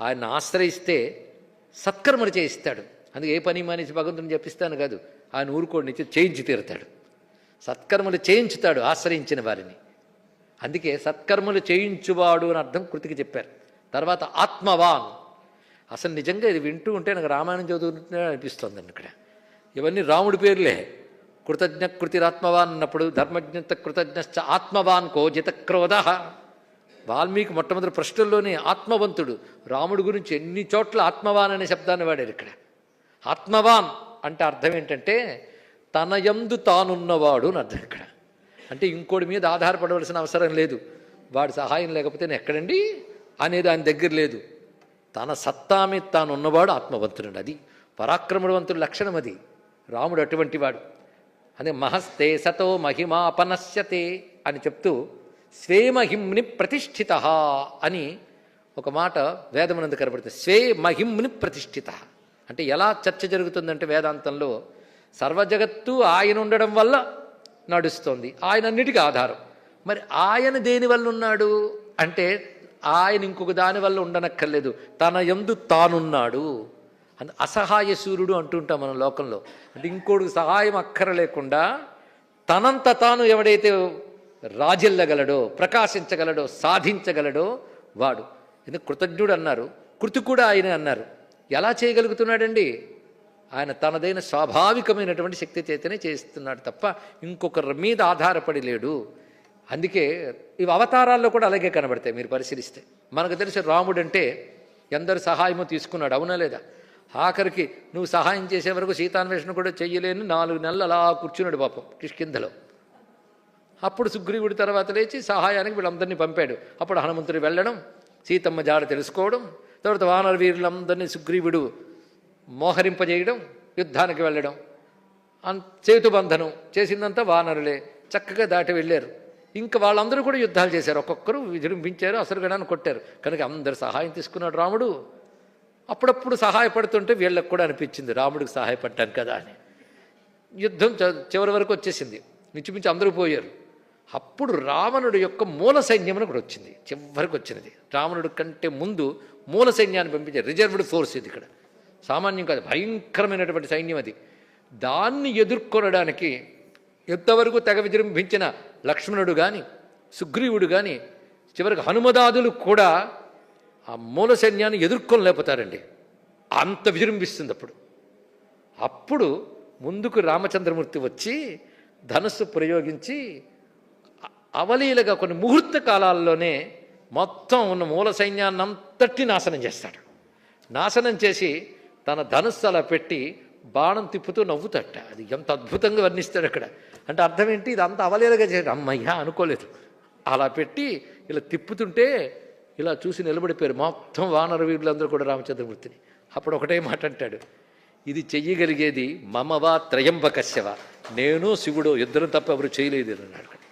ఆయన ఆశ్రయిస్తే సత్కర్మలు చేయిస్తాడు. అందుకే ఏ పని మానేసి భగవంతుని చెప్పిస్తాను కాదు ఆయన ఊరుకోడు నుంచి చేయించి తీరుతాడు. సత్కర్మలు చేయించుతాడు ఆశ్రయించిన వారిని. అందుకే సత్కర్మలు చేయించువాడు అని అర్థం కృతికి చెప్పారు. తర్వాత ఆత్మవాన్. అసలు నిజంగా ఇది వింటూ ఉంటే నాకు రామాయణం చదువుతుంటే అనిపిస్తుంది ఇక్కడ. ఇవన్నీ రాముడి పేర్లే. కృతజ్ఞ కృతిరాత్మవాన్ అన్నప్పుడు ధర్మజ్ఞత కృతజ్ఞశ్చ ఆత్మవాన్ కో జితక్రోధ వాల్మీకి మొట్టమొదటి ప్రశ్నల్లోనే ఆత్మవంతుడు. రాముడి గురించి ఎన్ని చోట్ల ఆత్మవాన్ అనే శబ్దాన్ని వాడారు ఇక్కడ. ఆత్మవాన్ అంటే అర్థం ఏంటంటే తన యందు తానున్నవాడు అని అర్థం ఇక్కడ. అంటే ఇంకోటి మీద ఆధారపడవలసిన అవసరం లేదు. వాడి సహాయం లేకపోతే నేను ఎక్కడండి? అనేది ఆయన దగ్గర లేదు. తన సత్తా మీద తాను ఉన్నవాడు ఆత్మవంతుడు అది. పరాక్రమవంతుడి లక్షణం అది. రాముడు అటువంటి వాడు. అదే మహస్తే సతో మహిమాపనశ్యతే అని చెప్తూ స్వే మహిమ్ని ప్రతిష్ఠిత అని ఒక మాట వేదమునందు కనబడుతుంది. స్వే మహిమ్ని ప్రతిష్ఠిత. అంటే ఎలా చర్చ జరుగుతుందంటే వేదాంతంలో సర్వజగత్తు ఆయన ఉండడం వల్ల నడుస్తోంది. ఆయన అన్నిటికీ ఆధారం. మరి ఆయన దేని వల్ల ఉన్నాడు? అంటే ఆయన ఇంకొక దాని వల్ల ఉండనక్కర్లేదు. తన ఎందు తానున్నాడు అని అసహాయ సూర్యుడు అంటుంటాం మన లోకంలో. అంటే ఇంకోడు సహాయం అక్కర లేకుండా తనంత తాను ఎవడైతే రాజిల్లగలడో ప్రకాశించగలడో సాధించగలడో వాడు. ఎందుకు కృతజ్ఞుడు అన్నారు? కృతి కూడా ఆయన అన్నారు. ఎలా చేయగలుగుతున్నాడండి? ఆయన తనదైన స్వాభావికమైనటువంటి శక్తి చేతనే చేస్తున్నాడు తప్ప ఇంకొకరి మీద ఆధారపడి లేడు. అందుకే ఇవి అవతారాల్లో కూడా అలాగే కనబడతాయి మీరు పరిశీలిస్తే. మనకు తెలిసి రాముడు అంటే ఎందరు సహాయము తీసుకున్నాడు అవునా లేదా? ఆఖరికి నువ్వు సహాయం చేసే వరకు సీతాన్వేషణ కూడా చెయ్యలేని. నాలుగు నెలలు అలా కూర్చున్నాడు పాపం కిష్కింధలో. అప్పుడు సుగ్రీవుడి తర్వాత లేచి సహాయానికి వీళ్ళందరినీ పంపాడు. అప్పుడు హనుమంతుడు వెళ్ళడం సీతమ్మ జాడ తెలుసుకోవడం తర్వాత వానర వీరులందరినీ సుగ్రీవుడు మోహరింపజేయడం యుద్ధానికి వెళ్ళడం. అన్ చేతుబంధనం చేసిందంతా వానరులే. చక్కగా దాటి వెళ్ళారు. ఇంకా వాళ్ళందరూ కూడా యుద్ధాలు చేశారు. ఒక్కొక్కరు విజృంభించారు అసలుగడాన్ని కొట్టారు. కనుక అందరు సహాయం తీసుకున్నాడు రాముడు. అప్పుడప్పుడు సహాయపడుతుంటే వీళ్ళకి కూడా అనిపించింది రాముడికి సహాయపడ్డాను కదా అని. యుద్ధం చ- చివరి వరకు వచ్చేసింది. మించుమించి అందరూ పోయారు. అప్పుడు రావణుడు యొక్క మూల సైన్యం అని కూడా వచ్చింది. చివరికి వచ్చినది. రావణుడు కంటే ముందు మూల సైన్యాన్ని పంపించే రిజర్వ్డ్ ఫోర్స్ ఇది ఇక్కడ. సామాన్యం కాదు భయంకరమైనటువంటి సైన్యం అది. దాన్ని ఎదుర్కొనడానికి ఎంతవరకు తెగ విజృంభించిన లక్ష్మణుడు కానీ సుగ్రీవుడు కానీ చివరికి హనుమదాదులు కూడా ఆ మూల సైన్యాన్ని ఎదుర్కొనలేకపోతారండి. అంత విజృంభిస్తుంది అప్పుడు. అప్పుడు ముందుకు రామచంద్రమూర్తి వచ్చి ధనస్సు ప్రయోగించి అవలీలగా కొన్ని ముహూర్త కాలాల్లోనే మొత్తం ఉన్న మూల సైన్యాన్ని అంతటి నాశనం చేస్తాడు. నాశనం చేసి తన ధనుస్సు అలా పెట్టి బాణం తిప్పుతూ నవ్వుతట అది ఎంత అద్భుతంగా వర్ణిస్తాడు అక్కడ. అంటే అర్థం ఏంటి? ఇది అంత అవలేలుగా చేయడం. అమ్మయ్యా అనుకోలేదు. అలా పెట్టి ఇలా తిప్పుతుంటే ఇలా చూసి నిలబడిపోయారు మొత్తం వానర వీరులందరూ కూడా రామచంద్రమూర్తిని. అప్పుడు ఒకటే మాట అంటాడు. ఇది చెయ్యగలిగేది మమవా త్రయంబకశ్యవ. నేను శివుడు ఇద్దరం తప్ప ఎవరు చేయలేదు అన్నాడు.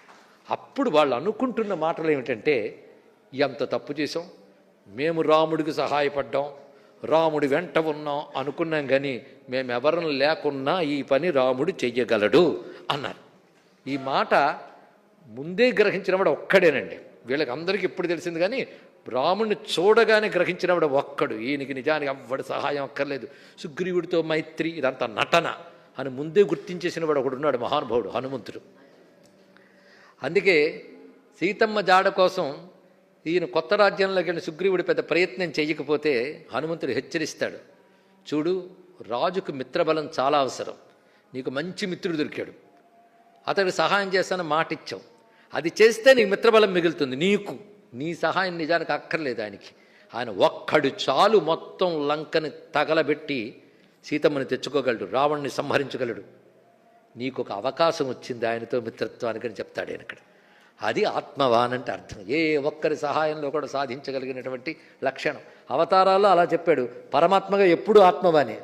అప్పుడు వాళ్ళు అనుకుంటున్న మాటలు ఏమిటంటే ఎంత తప్పు చేసాం మేము రాముడికి సహాయపడ్డాం రాముడి వెంట ఉన్నాం అనుకున్నాం కానీ మేమెవరం లేకున్నా ఈ పని రాముడు చెయ్యగలడు అన్నారు. ఈ మాట ముందే గ్రహించినవాడు ఒక్కడేనండి. వీళ్ళకి అందరికీ ఇప్పుడు తెలిసింది కానీ రాముడిని చూడగానే గ్రహించినవాడు ఒక్కడు. ఈయనకి నిజానికి అవ్వడి సహాయం అక్కర్లేదు. సుగ్రీవుడితో మైత్రి ఇదంతా నటన అని ముందే గుర్తించేసిన వాడు ఒకడున్నాడు మహానుభావుడు హనుమంతుడు. అందుకే సీతమ్మ జాడ కోసం ఈయన కొత్త రాజ్యంలోకి వెళ్ళిన సుగ్రీవుడు పెద్ద ప్రయత్నం చేయకపోతే హనుమంతుడు హెచ్చరిస్తాడు. చూడు రాజుకు మిత్రబలం చాలా అవసరం. నీకు మంచి మిత్రుడు దొరికాడు. అతడికి సహాయం చేస్తాను మాట అది చేస్తే నీకు మిత్రబలం మిగులుతుంది. నీకు నీ సహాయం నిజానికి అక్కర్లేదు ఆయనకి. ఆయన ఒక్కడు చాలు మొత్తం లంకని తగలబెట్టి సీతమ్మని తెచ్చుకోగలడు రావణ్ణి సంహరించగలడు. నీకు ఒక అవకాశం వచ్చింది ఆయనతో మిత్రత్వానికి అని చెప్తాడు ఆయన ఇక్కడ. అది ఆత్మవాన్ అంటే అర్థం. ఏ ఒక్కరి సహాయంలో కూడా సాధించగలిగినటువంటి లక్షణం. అవతారాల్లో అలా చెప్పాడు. పరమాత్మగా ఎప్పుడూ ఆత్మవానే.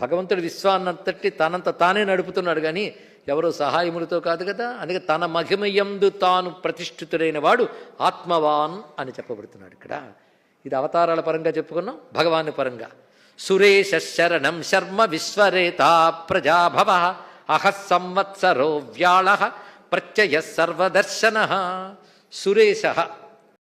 భగవంతుడు విశ్వాన్నంతటి తనంత తానే నడుపుతున్నాడు కానీ ఎవరో సహాయములతో కాదు కదా. అందుకే తన మహిమయందు తాను ప్రతిష్ఠితుడైన వాడు ఆత్మవాన్ అని చెప్పబడుతున్నాడు ఇక్కడ. ఇది అవతారాల పరంగా చెప్పుకున్నాం భగవాన్ పరంగా. సురేశ శరణం శర్మ విశ్వరేత ప్రజాభవ. అహ సంవత్సరో వ్యాళ ప్రత్యయ సర్వదర్శన. సురేశ.